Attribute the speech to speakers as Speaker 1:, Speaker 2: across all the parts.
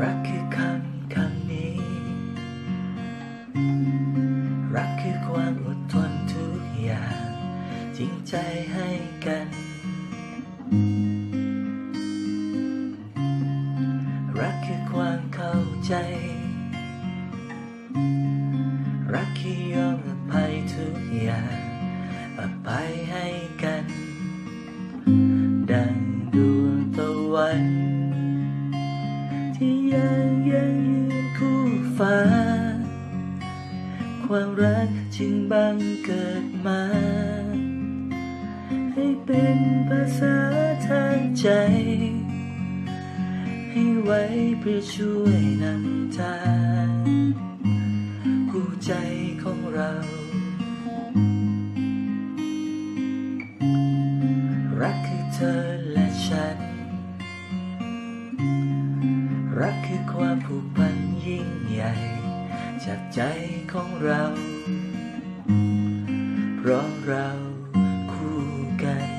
Speaker 1: รักคือคำคำนี้ รักคือความอดทนทุกอย่าง จริงใจให้กัน รักคือความเข้าใจ รักคือยอมอภัยทุกอย่างอภัยให้กัน ดังดวงตะวัน ที่ยังยังยืนคู่ฟ้า ความรักจึงบังเกิดมา ให้เป็นภาษาทางใจ ให้ไว้เพื่อช่วยนำทาง ใจของเรา รักคือเธอและฉัน รักคือความผูกพันยิ่งใหญ่ จากใจของเรา เพราะเราคู่กัน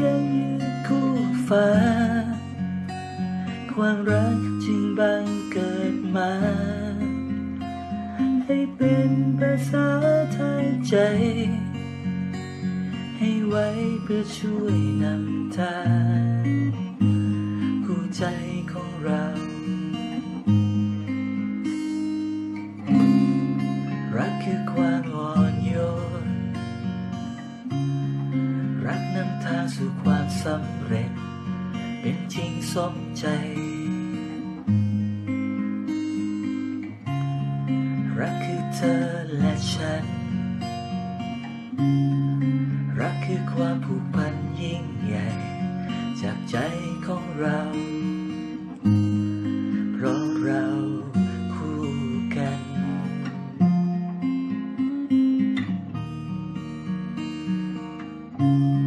Speaker 1: ยังยืนคู่ฟ้า ความรักจึงบังเกิดมา ให้เป็นภาษาทางใจ ให้ไว้เพื่อช่วยนำทางคู่ใจของเรารักคือความ สู่ความสำเร็จ เป็นจริงสมใจ รักคือเธอและฉัน รักคือความผูกพันยิ่งใหญ่ จากใจของเรา เพราะเราคู่กัน thank you